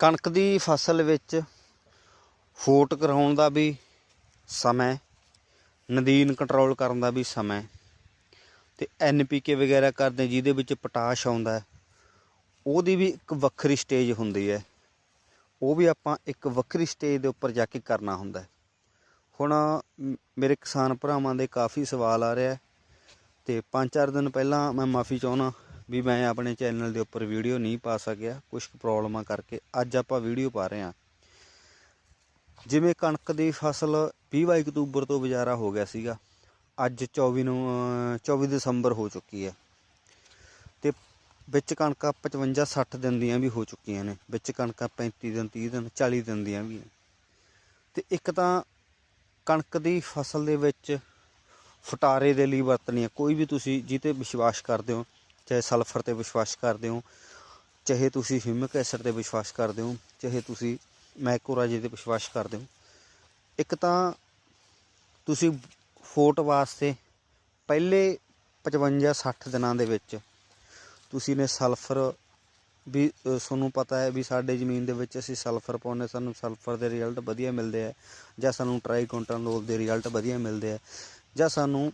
ਕਣਕ ਦੀ ਫਸਲ ਵਿੱਚ ਫੋਟ ਕਰਾਉਣ ਦਾ ਵੀ ਸਮਾਂ, ਨਦੀਨ ਕੰਟਰੋਲ ਕਰਨ ਦਾ ਵੀ ਸਮਾਂ ਹੈ ਤੇ ਐਨਪੀਕੇ ਵਗੈਰਾ ਕਰਦੇ ਜਿਹਦੇ ਵਿੱਚ ਪੋਟਾਸ਼ ਆਉਂਦਾ ਉਹਦੀ ਵੀ ਇੱਕ ਵੱਖਰੀ ਸਟੇਜ ਹੁੰਦੀ ਹੈ। ਉਹ ਵੀ ਆਪਾਂ ਇੱਕ ਵੱਖਰੀ ਸਟੇਜ ਦੇ ਉੱਪਰ ਜਾ ਕੇ ਕਰਨਾ ਹੁੰਦਾ ਹੁਣ ਮੇਰੇ ਕਿਸਾਨ ਭਰਾਵਾਂ ਦੇ ਕਾਫੀ ਸਵਾਲ ਆ ਰਿਹਾ ਹੈ ਤੇ ਪੰਜ ਚਾਰ ਦਿਨ ਪਹਿਲਾਂ ਮੈਂ ਮਾਫੀ ਚਾਹੁੰਦਾ ਵੀ ਮੈਂ ਆਪਣੇ ਚੈਨਲ ਦੇ ਉੱਪਰ ਵੀਡੀਓ ਨਹੀਂ ਪਾ ਸਕਿਆ ਕੁਝ ਪ੍ਰੋਬਲਮਾਂ ਕਰਕੇ ਅੱਜ ਆਪਾਂ ਵੀਡੀਓ ਪਾ ਰਹੇ ਹਾਂ। ਜਿਵੇਂ ਕਣਕ ਦੀ ਫਸਲ 20 22 ਅਕਤੂਬਰ ਤੋਂ ਗੁਜ਼ਾਰਾ ਹੋ ਗਿਆ ਸੀਗਾ, ਅੱਜ 24 ਨੂੰ, ਅਹ 24 ਦਸੰਬਰ ਹੋ ਚੁੱਕੀ ਹੈ। ਤੇ ਵਿੱਚ ਕਣਕਾਂ 55 60 ਦਿਨ ਦੀਆਂ ਵੀ ਹੋ ਚੁੱਕੀਆਂ ਨੇ, ਵਿੱਚ ਕਣਕਾਂ 35 ਦਿਨ 30 ਦਿਨ 40 ਦਿਨ ਦੀਆਂ ਵੀ ਨੇ। ਤੇ ਇੱਕ ਤਾਂ ਕਣਕ ਦੀ ਫਸਲ ਦੇ ਵਿੱਚ ਫਟਾਰੇ ਦੇ ਲਈ ਵਰਤਣੀ ਹੈ, ਕੋਈ ਵੀ ਤੁਸੀਂ ਜਿੱਤੇ ਵਿਸ਼ਵਾਸ ਕਰਦੇ ਹੋ ਚਾਹੇ ਸਲਫਰ ਤੇ ਵਿਸ਼ਵਾਸ ਕਰਦੇ ਹੋ, ਚਾਹੇ ਤੁਸੀਂ ਹਿਊਮਿਕ ਐਸਿਡ ਤੇ ਵਿਸ਼ਵਾਸ ਕਰਦੇ ਹੋ, ਚਾਹੇ ਤੁਸੀਂ ਮੈਕੋਰਾਜੇ ਤੇ ਵਿਸ਼ਵਾਸ ਕਰਦੇ ਹੋ। ਇੱਕ ਤਾਂ ਤੁਸੀਂ ਫੋਟ ਵਾਸਤੇ ਪਹਿਲੇ 55 60 ਦਿਨਾਂ ਦੇ ਵਿੱਚ ਤੁਸੀਂ ਨੇ ਸਲਫਰ ਵੀ ਤੁਹਾਨੂੰ ਪਤਾ ਹੈ ਵੀ ਸਾਡੇ ਜ਼ਮੀਨ ਦੇ ਵਿੱਚ ਅਸੀਂ ਸਲਫਰ ਪਾਉਂਦੇ ਸਾਨੂੰ ਸਲਫਰ ਦੇ ਰਿਜ਼ਲਟ ਵਧੀਆ ਮਿਲਦੇ ਆ ਜਾਂ ਸਾਨੂੰ ਟ੍ਰਾਈਕੋਂਟਰਨੋਲ ਦੇ ਰਿਜ਼ਲਟ ਵਧੀਆ ਮਿਲਦੇ ਆ ਜਾਂ ਸਾਨੂੰ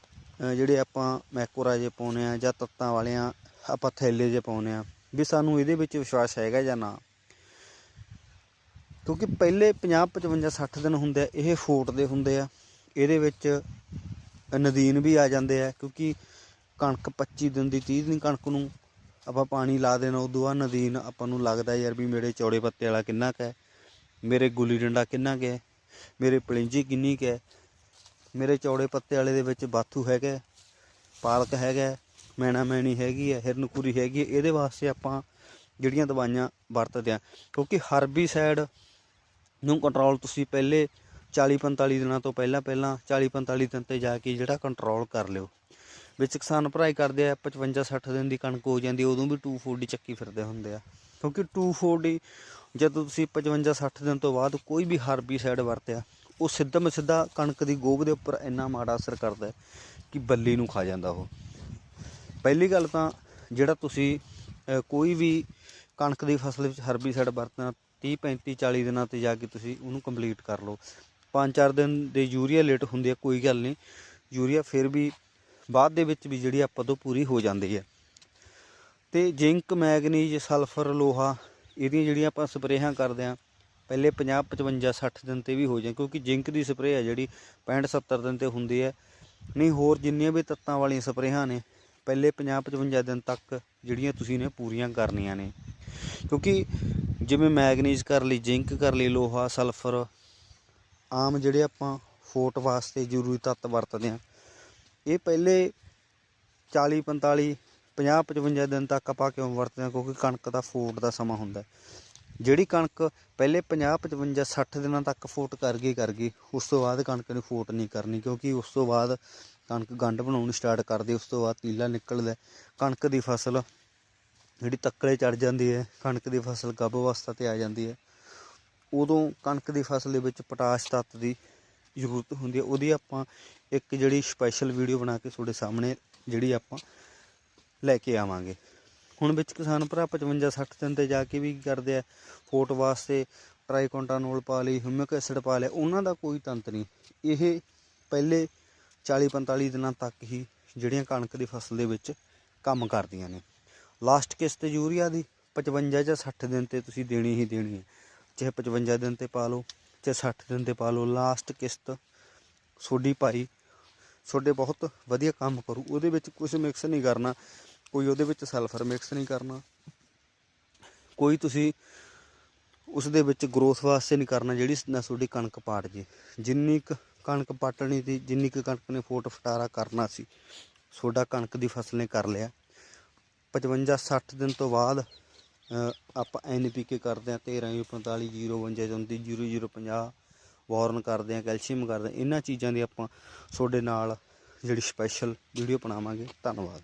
ਜਿਹੜੇ ਆਪਾਂ ਮੈਕੋਰਾਜੇ ਪਾਉਂਦੇ ਆ ਜਾਂ ਤੱਤਾਂ ਵਾਲਿਆਂ ਆਪਾਂ ਥੈਲੇ 'ਚ ਪਾਉਂਦੇ ਆ ਵੀ ਸਾਨੂੰ ਇਹਦੇ ਵਿੱਚ ਵਿਸ਼ਵਾਸ ਹੈਗਾ ਜਾਂ ਨਾ। ਕਿਉਂਕਿ ਪਹਿਲੇ 50 55 60 ਦਿਨ ਹੁੰਦੇ ਆ, ਇਹ ਫੋਟ ਦੇ ਹੁੰਦੇ ਆ। ਇਹਦੇ ਵਿੱਚ ਨਦੀਨ ਵੀ ਆ ਜਾਂਦੇ ਆ, ਕਿਉਂਕਿ ਕਣਕ 25 ਦਿਨ ਦੀ 30 ਦਿਨ ਕਣਕ ਨੂੰ ਆਪਾਂ ਪਾਣੀ ਲਾ ਦੇਣਾ, ਉਦੋਂ ਬਾਅਦ ਨਦੀਨ ਆਪਾਂ ਨੂੰ ਲੱਗਦਾ ਯਾਰ ਵੀ ਮੇਰੇ ਚੌੜੇ ਪੱਤੇ ਵਾਲਾ ਕਿੰਨਾ ਕੁ ਹੈ, ਮੇਰੇ ਗੁੱਲੀ ਡੰਡਾ ਕਿੰਨਾ ਕੁ ਹੈ, ਮੇਰੇ ਪਲਿੰਜੀ ਕਿੰਨੀ ਕੁ ਹੈ, ਮੇਰੇ ਚੌੜੇ ਪੱਤੇ ਵਾਲੇ ਦੇ ਵਿੱਚ ਬਾਥੂ ਹੈਗਾ, ਪਾਲਕ ਹੈਗਾ ਮੈਣਾ ਮੈਣੀ ਹੈਗੀ ਹੈ, ਹਿਰਨਕੁਰੀ ਹੈਗੀ ਹੈ, ਇਹਦੇ ਵਾਸਤੇ ਆਪਾਂ ਜਿਹੜੀਆਂ ਦਵਾਈਆਂ ਵਰਤਦੇ ਆ ਕਿਉਂਕਿ ਹਰਬੀਸਾਈਡ ਨੂੰ ਕੰਟਰੋਲ ਤੁਸੀਂ ਪਹਿਲੇ 40 45 ਦਿਨਾਂ ਤੋਂ ਪਹਿਲਾਂ ਪਹਿਲਾਂ 40 45 ਦਿਨ ਤੇ ਜਾ ਕੇ ਜਿਹੜਾ ਕੰਟਰੋਲ ਕਰ ਲਿਓ। ਵਿੱਚ ਕਿਸਾਨ ਭਰਾਈ ਕਰਦੇ ਆ 55 60 ਦਿਨ ਦੀ ਕਣਕ ਹੋ ਜਾਂਦੀ, ਉਦੋਂ ਵੀ 240 ਚੱਕੀ ਫਿਰਦੇ ਹੁੰਦੇ ਆ। ਕਿਉਂਕਿ 240 ਜਦੋਂ ਤੁਸੀਂ 55 60 ਦਿਨ ਤੋਂ ਬਾਅਦ ਕੋਈ ਵੀ ਹਰਬੀਸਾਈਡ ਵਰਤਿਆ, ਉਹ ਸਿੱਧਾ ਮਸਿੱਧਾ ਕਣਕ ਦੀ ਗੋਭ ਦੇ ਉੱਪਰ ਇੰਨਾ ਮਾੜਾ ਅਸਰ ਕਰਦਾ ਕਿ ਬੱਲੀ ਨੂੰ ਖਾ ਜਾਂਦਾ ਉਹ। ਪਹਿਲੀ ਗੱਲ ਤਾਂ ਜਿਹੜਾ ਤੁਸੀਂ ਕੋਈ ਵੀ ਕਣਕ ਦੀ ਫਸਲ ਵਿੱਚ ਹਰਬੀਸਾਈਡ ਵਰਤਣਾ 30 35 40 ਦਿਨਾਂ ਤੇ ਜਾ ਕੇ ਤੁਸੀਂ ਉਹਨੂੰ ਕੰਪਲੀਟ ਕਰ ਲਓ। ਪੰਜ ਚਾਰ ਦਿਨ ਦੇ ਯੂਰੀਆ ਲੇਟ ਹੁੰਦੀ ਹੈ ਕੋਈ ਗੱਲ ਨਹੀਂ। ਯੂਰੀਆ ਫਿਰ ਵੀ ਬਾਅਦ ਦੇ ਵਿੱਚ ਵੀ ਜਿਹੜੀ ਆਪਾਂ ਤੋਂ ਪੂਰੀ ਹੋ ਜਾਂਦੀ ਹੈ। ਤੇ ਜ਼ਿੰਕ ਮੈਗਨੀਜ਼ ਸਲਫਰ ਲੋਹਾ, ਇਹਦੀਆਂ ਜਿਹੜੀਆਂ ਆਪਾਂ ਸਪਰੇਹਾਂ ਕਰਦੇ ਆ ਪਹਿਲੇ 50 55 60 ਦਿਨ ਤੇ ਵੀ ਹੋ ਜਾਏ ਕਿਉਂਕਿ ਜ਼ਿੰਕ ਦੀ ਸਪਰੇਅ ਹੈ ਜਿਹੜੀ 65 70 ਦਿਨ ਤੇ ਹੁੰਦੀ ਹੈ। ਨਹੀਂ, ਹੋਰ ਜਿੰਨੀਆਂ ਵੀ ਤੱਤਾਂ ਵਾਲੀਆਂ ਸਪਰੇਹਾਂ ਨੇ ਪਹਿਲੇ 50 55 ਦਿਨ ਤੱਕ ਜਿਹੜੀਆਂ ਤੁਸੀਂ ਨੇ ਪੂਰੀਆਂ ਕਰਨੀਆਂ ਨੇ। ਕਿਉਂਕਿ ਜਿਵੇਂ ਮੈਗਨੀਜ਼ ਕਰ ਲਈ, ਜ਼ਿੰਕ ਕਰ ਲਈ, ਲੋਹਾ, ਸਲਫਰ, ਆਮ ਜਿਹੜੇ ਆਪਾਂ ਫੋਟ ਵਾਸਤੇ ਜ਼ਰੂਰੀ ਤੱਤ ਵਰਤਦੇ ਆ ਇਹ ਪਹਿਲੇ 40 45 50 55 ਦਿਨ ਤੱਕ ਆਪਾਂ ਕਿਉਂ ਵਰਤਦੇ ਆ ਕਿਉਂਕਿ ਕਣਕ ਦਾ ਫੋਟ ਦਾ ਸਮਾਂ ਹੁੰਦਾ ਜਿਹੜੀ ਕਣਕ ਪਹਿਲੇ 50 55 60 ਦਿਨਾਂ ਤੱਕ ਫੋਟ ਕਰ ਗਈ ਕਰ ਗਈ, ਉਸ ਤੋਂ ਬਾਅਦ ਕਣਕ ਨੂੰ ਫੋਟ ਨਹੀਂ ਕਰਨੀ, ਕਿਉਂਕਿ ਉਸ ਤੋਂ ਬਾਅਦ ਕਣਕ ਗੰਢ ਬਣਾਉਣੀ ਸਟਾਰਟ ਕਰਦੀ ਉਸ ਤੋਂ ਬਾਅਦ ਤੀਲਾ ਨਿਕਲਦਾ ਕਣਕ ਦੀ ਫਸਲ ਜਿਹੜੀ ਤੱਕੜੇ ਚੜ ਜਾਂਦੀ ਹੈ, ਕਣਕ ਦੀ ਫਸਲ ਗੱਭ ਅਵਸਥਾ ਤੇ ਆ ਜਾਂਦੀ ਹੈ। ਉਦੋਂ ਕਣਕ ਦੀ ਫਸਲ ਦੇ ਵਿੱਚ ਪੋਟਾਸ਼ ਤੱਤ ਦੀ ਜ਼ਰੂਰਤ ਹੁੰਦੀ ਹੈ। ਉਹਦੀ ਆਪਾਂ ਇੱਕ ਜਿਹੜੀ ਸਪੈਸ਼ਲ ਵੀਡੀਓ ਬਣਾ ਕੇ ਤੁਹਾਡੇ ਸਾਹਮਣੇ ਜਿਹੜੀ ਆਪਾਂ ਲੈ ਕੇ ਆਵਾਂਗੇ। ਹੁਣ ਵਿੱਚ ਕਿਸਾਨ ਭਰਾ 55 60 ਦਿਨ ਤੇ ਜਾ ਕੇ ਵੀ ਕਰਦੇ ਆ, ਫੋਟ ਵਾਸਤੇ ਟਰਾਈਕੋਂਟਾਨੋਲ ਪਾ ਲਈ ਹਿਊਮਿਕ ਐਸਿਡ ਪਾ ਲਿਆ, ਉਹਨਾਂ ਦਾ ਕੋਈ ਤੰਤ ਨਹੀਂ। ਇਹ ਪਹਿਲੇ 40 45 ਦਿਨਾਂ ਤੱਕ ਹੀ ਜਿਹੜੀਆਂ ਕਣਕ ਦੀ ਫਸਲ ਦੇ ਵਿੱਚ ਕੰਮ ਕਰਦੀਆਂ ਨੇ। ਲਾਸਟ ਕਿਸ਼ਤ ਯੂਰੀਆ ਦੀ 55 ਜਾਂ 60 ਦਿਨ ਤੇ ਤੁਸੀਂ ਦੇਣੀ ਹੀ ਦੇਣੀ ਹੈ। ਚਾਹੇ 55 ਦਿਨ ਤੇ ਪਾ ਲਓ, ਚਾਹੇ 60 ਦਿਨ ਤੇ ਪਾ ਲਓ ਲਾਸਟ ਕਿਸ਼ਤ ਸੋਡੀ ਪਾਈ ਤੁਹਾਡੇ ਬਹੁਤ ਵਧੀਆ ਕੰਮ ਕਰੂ, ਉਹਦੇ ਵਿੱਚ ਕੁਝ ਮਿਕਸ ਨਹੀਂ ਕਰਨਾ। ਕੋਈ ਉਹਦੇ ਵਿੱਚ ਸਲਫਰ ਮਿਕਸ ਨਹੀਂ ਕਰਨਾ। ਕੋਈ ਤੁਸੀਂ ਉਸ ਦੇ ਵਿੱਚ ਗਰੋਥ ਵਾਸਤੇ ਨਹੀਂ ਕਰਨਾ ਜਿਹੜੀ ਨਾ ਤੁਹਾਡੀ ਕਣਕ ਪਾਟ ਜੇ। ਜਿੰਨੀ ਕੁ ਕਣਕ ਪਾਟਣੀ ਦੀ ਜਿੰਨੀ ਕੁ ਕਣਕ ਨੇ ਫੋਟ ਫਟਾਰਾ ਕਰਨਾ ਸੀ ਤੁਹਾਡਾ ਕਣਕ ਦੀ ਫਸਲ ਨੇ ਕਰ ਲਿਆ। 55 60 ਦਿਨ ਤੋਂ ਬਾਅਦ ਅ, ਆਪਾਂ ਐਨਪੀਕੇ ਕਰਦੇ ਆ 13 45 052 34 0050 ਵਾਰਨ ਕਰਦੇ ਆ ਕੈਲਸ਼ੀਅਮ ਕਰਦੇ ਆ ਇਹਨਾਂ ਚੀਜ਼ਾਂ ਦੀ ਆਪਾਂ ਤੁਹਾਡੇ ਨਾਲ ਜਿਹੜੀ ਸਪੈਸ਼ਲ ਵੀਡੀਓ ਬਣਾਵਾਂਗੇ। ਧੰਨਵਾਦ।